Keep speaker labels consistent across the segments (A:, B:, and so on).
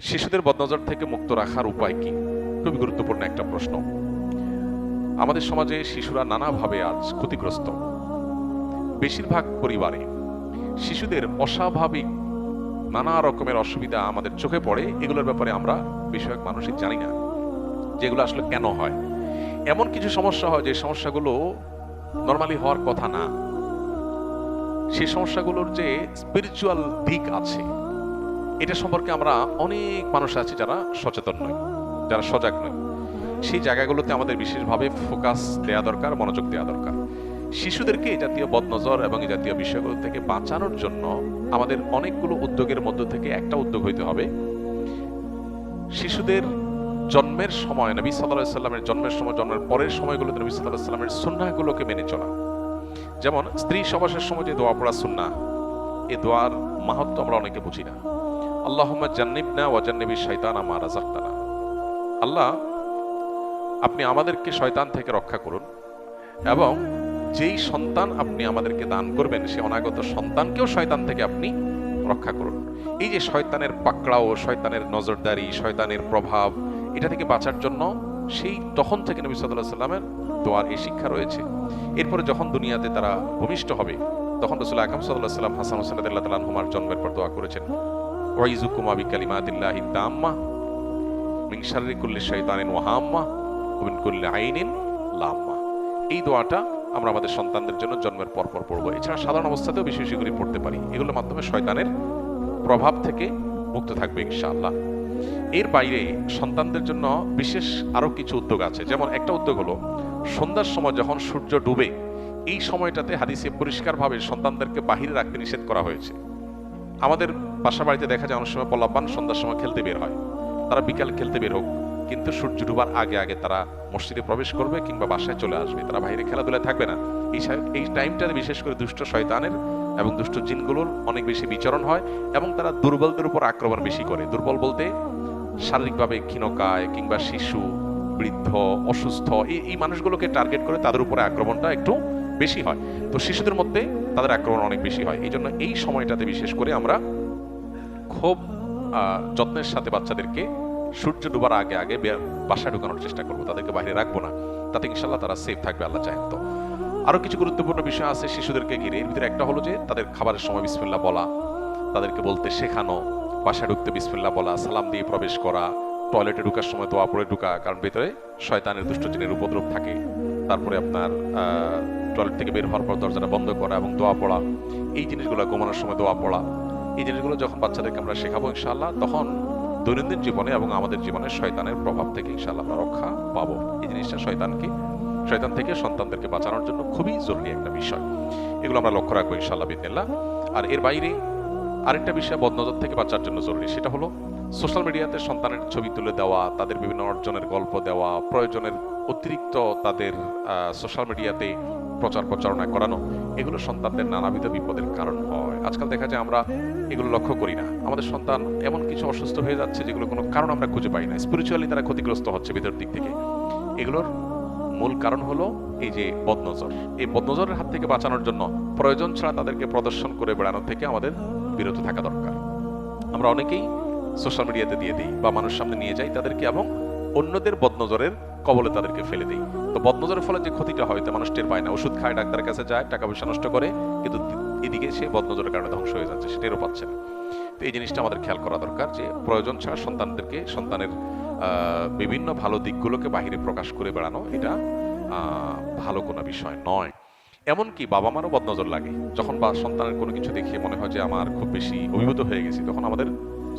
A: শিশুদের বদনজর থেকে মুক্ত রাখার উপায় কি? খুবই গুরুত্বপূর্ণ একটা প্রশ্ন। আমাদের সমাজে শিশুরা নানাভাবে আজ ক্ষতিগ্রস্ত। বেশিরভাগ পরিবারে শিশুদের অস্বাভাবিক নানা রকমের অসুবিধা আমাদের চোখে পড়ে, এগুলোর ব্যাপারে আমরা বেশিরভাগ মানুষই জানি না যেগুলো আসলে কেন হয়। এমন কিছু সমস্যা হয় যে সমস্যাগুলো নর্মালি হওয়ার কথা না। সেই সমস্যাগুলোর যে স্পিরিচুয়াল দিক আছে এটা সম্পর্কে আমরা অনেক মানুষ আছি যারা সচেতন নয় যারা সজাগ নয় সেই জায়গাগুলোতে আমাদের বিশেষভাবে ফোকাস দেওয়া দরকার, মনোযোগ দেওয়া দরকার। শিশুদেরকে জাতীয় বদনজর এবং এই জাতীয় বিষয়গুলো থেকে বাঁচানোর জন্য আমাদের অনেকগুলো উদ্যোগের মধ্য থেকে একটা উদ্যোগ হইতে হবে। শিশুদের জন্মের সময়, নবী সাল্লাহ সাল্লামের জন্মের সময়, জন্মের পরের সময়গুলোতে নবী সাল্লাহ সাল্লামের সুন্নাহগুলোকে মেনে চলা। যেমন, স্ত্রী সবাসের সময় যে দোয়া পড়া সুন্না এ দোয়ার মাহাত্ম আমরা অনেকে বুঝি না। জান্নিবনা ওয়াজান্নিবি আল্লাহ, আপনি আমাদেরকে শয়তান থেকে রক্ষা করুন এবং যেই সন্তান আপনি আমাদেরকে দান করবেন, সে অনাগত সন্তানকেও শয়তান থেকে আপনি রক্ষা করুন। এই যে শয়তানের পাকড়াও, শয়তানের নজরদারি, শয়তানের প্রভাব, এটা থেকে বাঁচার জন্য সেই তখন থেকে নবী সাল্লাহ সাল্লামের দোয়ার এই শিক্ষা রয়েছে। এরপরে যখন দুনিয়াতে তারা ভূমিষ্ঠ হবে, তখন রসুল আকাম সাল্লাহ সাল্লাম হাসান হোসেনাদুল্লাহ তালান হুমার জন্মের পর দোয়া করেছেন ওয়াইজুকুমা বিকালিমাতিল্লাহি তাম্মা মিন শাররি কুল্লি শাইতানিন ওয়াহাম্মা ওয়া মিন কুল্লি আইনিন লাম্মা এই দোয়াটা আমরা আমাদের সন্তানদের জন্য জন্মের পর পর পড়ব। এছাড়া সাধারণ অবস্থাতেও বেশি বেশি করে পড়তে পারি। এগুলোর মাধ্যমে শয়তানের প্রভাব থেকে মুক্ত থাকবে ইনশাআল্লাহ। এর বাইরে সন্তানদের জন্য বিশেষ আরও কিছু উদ্যোগ আছে। যেমন একটা উদ্যোগ হলো, সন্ধ্যার সময় যখন সূর্য ডুবে, এই সময়টাতে হাদিসে পরিষ্কারভাবে সন্তানদেরকে বাহিরে রাখতে নিষেধ করা হয়েছে। আমাদের বাসা বাড়িতে দেখা যায়, অনেক সময় পলাপান সন্ধ্যার সময় খেলতে বের হয়। তারা বিকাল খেলতে বের হোক, কিন্তু সূর্য ডুবার আগে আগে তারা মসজিদে প্রবেশ করবে কিংবা বাসায় চলে আসবে। তারা বাইরে খেলাধুলায় থাকবে না। এই এই টাইমটাতে বিশেষ করে দুষ্ট শয়তানের এবং দুষ্ট জিনগুলোর অনেক বেশি বিচরণ হয় এবং তারা দুর্বলদের উপর আক্রমণ বেশি করে। দুর্বল বলতে শারীরিকভাবে ক্ষীণকায় কিংবা শিশু, বৃদ্ধ, অসুস্থ, এই এই মানুষগুলোকে টার্গেট করে তাদের উপরে আক্রমণটা একটু বেশি হয়। তো শিশুদের মধ্যে তাদের আক্রমণ অনেক বেশি হয়। এই জন্য এই সময়টাতে বিশেষ করে আমরা খুব যত্নের সাথে বাচ্চাদেরকে সূর্য ডুবার আগে আগে বাসায় ঢুকানোর চেষ্টা করব। তাদেরকে বাইরে রাখব না। তাতে ইনশাল্লাহ তারা সেফ থাকবে, আল্লাহ চাহেন তো আরও কিছু গুরুত্বপূর্ণ বিষয় আছে শিশুদেরকে ঘিরে। এর ভিতরে একটা হলো যে, তাদের খাবারের সময় বিসমিল্লাহ বলা, তাদেরকে বলতে শেখানো, বাসায় ঢুকতে বিসমিল্লাহ বলা, সালাম দিয়ে প্রবেশ করা, টয়লেটে ঢুকার সময় দোয়া পড়ে ঢুকা, কারণ ভেতরে শয়তানের দুষ্ট জিনের উপদ্রব থাকে। তারপরে আপনার টয়লেট থেকে বের হওয়ার পর দরজাটা বন্ধ করা এবং দোয়া পড়া। এই জিনিসগুলো ঘুমানোর সময় দোয়া পড়া। এই জিনিসগুলো যখন বাচ্চাদেরকে আমরা শেখাবো ইনশাআল্লাহ, তখন দৈনন্দিন জীবনে এবং আমাদের জীবনে শয়তানের প্রভাব থেকে ইনশাআল্লাহ আমরা রক্ষা পাবো। এই জিনিসটা শয়তানকে শয়তান থেকে সন্তানদেরকে বাঁচানোর জন্য খুবই জরুরি একটা বিষয়। এগুলো আমরা লক্ষ্য রাখব ইনশাআল্লাহ বিদিল্লাহ আর এর বাইরে আরেকটা বিষয় বদনজর থেকে বাঁচার জন্য জরুরি, সেটা হলো সোশ্যাল মিডিয়াতে সন্তানের ছবি তুলে দেওয়া, তাদের বিভিন্ন অর্জনের গল্প দেওয়া, প্রয়োজনের অতিরিক্ত তাদের সোশ্যাল মিডিয়াতে প্রচার প্রচারণা করানো, এগুলো সন্তানদের নানাবিধ বিপদের কারণ হয়। আজকাল দেখা যায় আমরা এগুলো লক্ষ্য করি না। আমাদের সন্তান এমন কিছু অসুস্থ হয়ে যাচ্ছে যেগুলো কোনো কারণ আমরা খুঁজে পাই না। স্পিরিচুয়ালি তারা ক্ষতিগ্রস্ত হচ্ছে ভিতর দিক থেকে। এগুলোর মূল কারণ হলো এই যে বদনজর। এই বদনজরের হাত থেকে বাঁচানোর জন্য প্রয়োজন ছাড়া তাদেরকে প্রদর্শন করে বেড়ানো থেকে আমাদের বিরত থাকা দরকার। আমরা অনেকেই সোশ্যাল মিডিয়াতে দিয়ে দিই বা মানুষ সামনে নিয়ে যাই তাদেরকে এবং অন্যদের বদনজরের কবলে তাদেরকে ফেলে দিই। তো বদনজরের ফলে যে ক্ষতিটা হয়, তা মানুষ টের পায় না। ওষুধ খায়, ডাক্তারের কাছে যায়, টাকা পয়সা নষ্ট করে, কিন্তু এদিকে সে বদনজরের কারণে ধ্বংস হয়ে যাচ্ছে, সে টেরও পাচ্ছে না। তো এই জিনিসটা আমাদের খেয়াল করা দরকার যে, প্রয়োজন ছাড়া সন্তানদেরকে, সন্তানের বিভিন্ন ভালো দিকগুলোকে বাহিরে প্রকাশ করে বেড়ানো, এটা ভালো কোনো বিষয় নয়। এমনকি বাবা মারও বদনজর লাগে। যখন বা সন্তানের কোনো কিছু দেখে মনে হয় যে, আমার খুব বেশি অভিভূত হয়ে গেছি, তখন আমাদের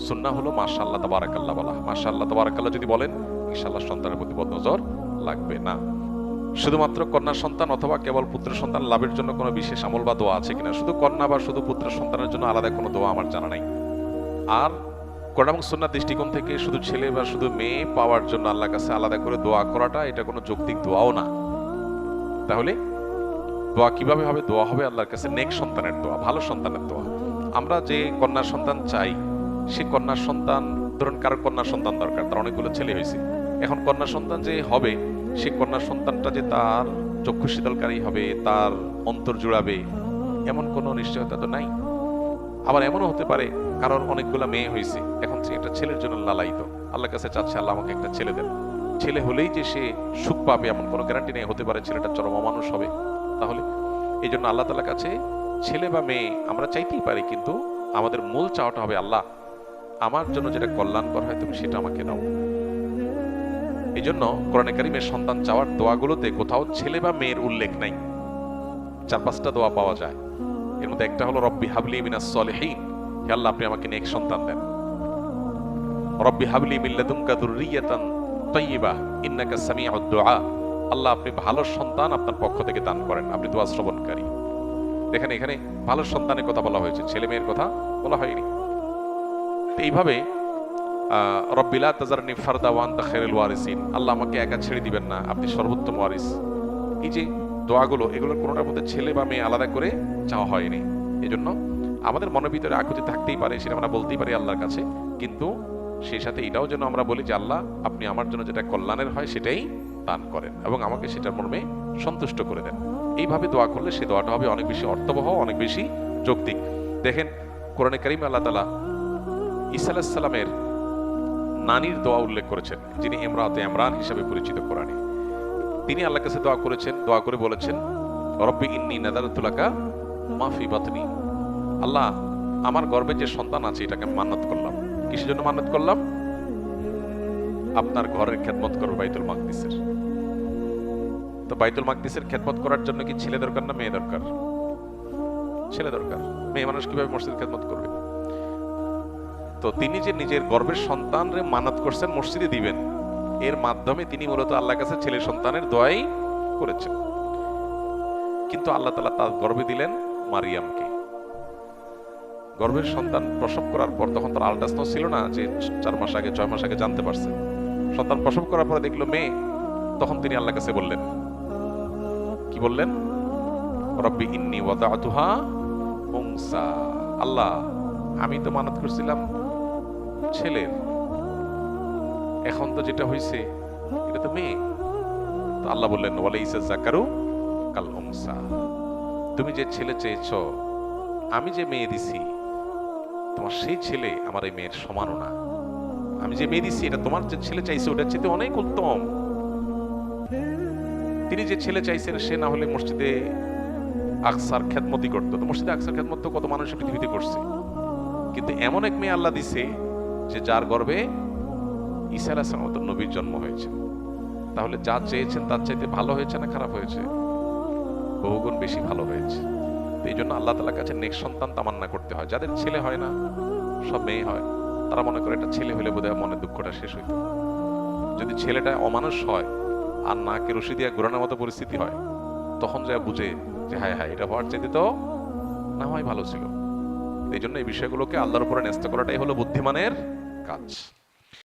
A: সুন্না হলো মাশাল্লাহ তাবারাকাল্লাহ, বলা মাশাল্লাহ তাবারাকাল্লাহ যদি বলেন ইনশাল্লাহ সন্তানের প্রতি বদনজর লাগবে না। শুধুমাত্র কন্যা সন্তান অথবা কেবল পুত্র সন্তান লাভের জন্য কোনো বিশেষ আমল বা দোয়া আছে কিনা? শুধু কন্যা বা শুধু পুত্র সন্তানের জন্য আলাদা কোনো দোয়া আমার জানা নাই। আর কোরআন এবং সুন্নাহ দৃষ্টিকোণ থেকে শুধু ছেলে বা শুধু মেয়ে পাওয়ার জন্য আল্লাহর কাছে আলাদা করে দোয়া করাটা, এটা কোনো যৌক্তিক দোয়াও না। তাহলে দোয়া কীভাবে হবে? দোয়া হবে আল্লাহর কাছে নেক সন্তানের দোয়া, ভালো সন্তানের দোয়া। আমরা যে কন্যা সন্তান চাই, সে কন্যা সন্তান, ধরুন কারোর কন্যা সন্তান দরকার, তার অনেকগুলো ছেলে হয়েছে। এখন কন্যা সন্তান যে হবে, সে কন্যা সন্তানটা যে তার চক্ষু শীতলকারী হবে, তার অন্তর জুড়াবে, এমন কোনো নিশ্চয়তা তো নাই? আবার এমনও হতে পারে কারণ অনেকগুলো মেয়ে হয়েছে, এখন সে একটা ছেলের জন্য লালায়িত। আল্লাহর কাছে চাচ্ছে আল্লাহ আমাকে একটা ছেলে দেন। ছেলে হলেই যে সে সুখ পাবে এমন কোনো গ্যারান্টি নেই, হতে পারে ছেলেটা চরম অমানুষ হবে। তাহলে এই জন্য আল্লাহ তালার কাছে ছেলে বা মেয়ে আমরা চাইতেই পারি, কিন্তু আমাদের মূল চাওয়াটা হবে আল্লাহ। আমার জন্য যেটা কল্যাণকর হয় তুমি সেটা আমাকে দাও। এই জন্য কোরআনে কারিমের সন্তান চাওয়ার দোয়াগুলোতে কোথাও ছেলে বা মেয়ের উল্লেখ নাই। চার পাঁচটা দোয়া পাওয়া যায়। এর মধ্যে একটা হলো, রব্বি হাবলি মিনাস সলিহিন। হে আল্লাহ, আপনি আমাকে নেক সন্তান দেন। রব্বি হাবলি মিল্লাদুনকা যুররিয়াতান তাইয়্যিবা ইন্নাকা সামিউদ দুআ। আল্লাহ, আপনি ভালো সন্তান আপনার পক্ষ থেকে দান করেন। আপনি দোয়া শ্রবণকারী। দেখেন, এখানে ভালো সন্তানের কথা বলা হয়েছে, ছেলে মেয়ের কথা বলা হয়নি। এইভাবে রব্বিলা তাজারনি ফারদা ওয়ান দা খেরেল ওয়ারিসিন। আল্লাহ আমাকে একা ছেড়ে দিবেন না, আপনি সর্বোত্তম ওয়ারিস। এই যে দোয়াগুলো, এগুলোর কোনোটার মধ্যে ছেলে বা মেয়ে আলাদা করে চাওয়া হয়নি। এই জন্য আমাদের মনের ভিতরে আকুতি থাকতেই পারে, সেটা আমরা বলতেই পারি আল্লাহর কাছে। কিন্তু সেই সাথে এটাও যেন আমরা বলি যে, আল্লাহ, আপনি আমার জন্য যেটা কল্যাণের হয় সেটাই দান করেন এবং আমাকে সেটার মর্মে সন্তুষ্ট করে দেন। এইভাবে দোয়া করলে সেই দোয়াটা হবে অনেক বেশি অর্থবহ, অনেক বেশি যৌক্তিক। দেখেন, কোরআনে করিম আল্লাহ তালা ঈসা আলাহিসাল্লামের নানির দোয়া উল্লেখ করেছেন, যিনি ইমরাতে ইমরান হিসাবে পরিচিত কোরআনে। তিনি আল্লাহর কাছে দোয়া করেছেন, দোয়া করে বলেছেন, রব্বি ইন্নি নাদারতুলাকা মাফি বাতনি। আল্লাহ, আমার গর্বে যে সন্তান আছে, এটাকে মান্নত করলাম। কিসের জন্য মান্নত করলাম? আপনার ঘরের খেদমত করবে বাইতুল মাকদিসের। তো বাইতুল মাকদিসের খেদমত করার জন্য কি ছেলে দরকার না মেয়ে দরকার? ছেলে দরকার। মেয়ে মানুষ কীভাবে মসজিদ খেদমত করবে? তো তিনি যে নিজের গর্বের সন্তানরে মানত করছেন, মসজিদে দিবেন, এর মাধ্যমে তিনি মূলত আল্লাহ কাছে ছেলে সন্তানের দোয়াই করেছেন। কিন্তু আল্লাহ তালা তার গর্বে দিলেন মারিয়ামকে। গর্ভের সন্তান প্রসব করার পর তখন তার আলট্রাসাউন্ড ছিল না যে চার মাস আগে, ছয় মাস আগে জানতে পারছে। সন্তান প্রসব করার পরে দেখল মেয়ে, তখন তিনি আল্লাহ কাছে বললেন, কি বললেন? রব্বি ইন্নি ওয়াদাতুহা উনসা আল্লাহ, আমি তো মানত করছিলাম ছেলের এখন তো যেটা হয়েছে এটা তো মেয়ে। তো আল্লাহ বললেন, ওয়ালাইসা জাকারু কাল উনসা। তুমি যে ছেলে চেয়েছ, আমি যে মেয়ে দিছি, তোমার সেই ছেলে আমার এই মেয়ের সমানও না। আমি যে মেয়ে দিছি, এটা তোমার যে ছেলে চাইছে ওটা চেয়ে অনেক উত্তম। তিনি যে ছেলে চাইছেন, সে না হলে মসজিদে আকসার খেদমতি করতো। তো মসজিদে আকসার খেদমত তো কত মানুষ পৃথিবীতে করছে। কিন্তু এমন এক মেয়ে আল্লাহ দিছে যে যার গর্বে ঈসা আলাহিসাম নবীর জন্ম হয়েছে। তাহলে যা চেয়েছেন তার চাইতে ভালো হয়েছে না খারাপ হয়েছে? বহুগুণ বেশি ভালো হয়েছে। তো এই জন্য আল্লাহ তালার কাছে নেক্সট সন্তান তামান্না করতে হয়। যাদের ছেলে হয় না, সব মেয়ে হয়, তারা মনে করে এটা ছেলে হলে বোধহয় মনে দুঃখটা শেষ হইতো। যদি ছেলেটা অমানুষ হয় আর নাকে রশি দিয়ে ঘোরানোর মতো পরিস্থিতি হয়, তখন যা বুঝে যে হায় হায়, এটা হওয়ার চাইতে তো না হয় ভালো ছিল। এই জন্য এই বিষয়গুলোকে আল্লাহর উপরে ন্যস্ত করাটাই হলো বুদ্ধিমানের কাজ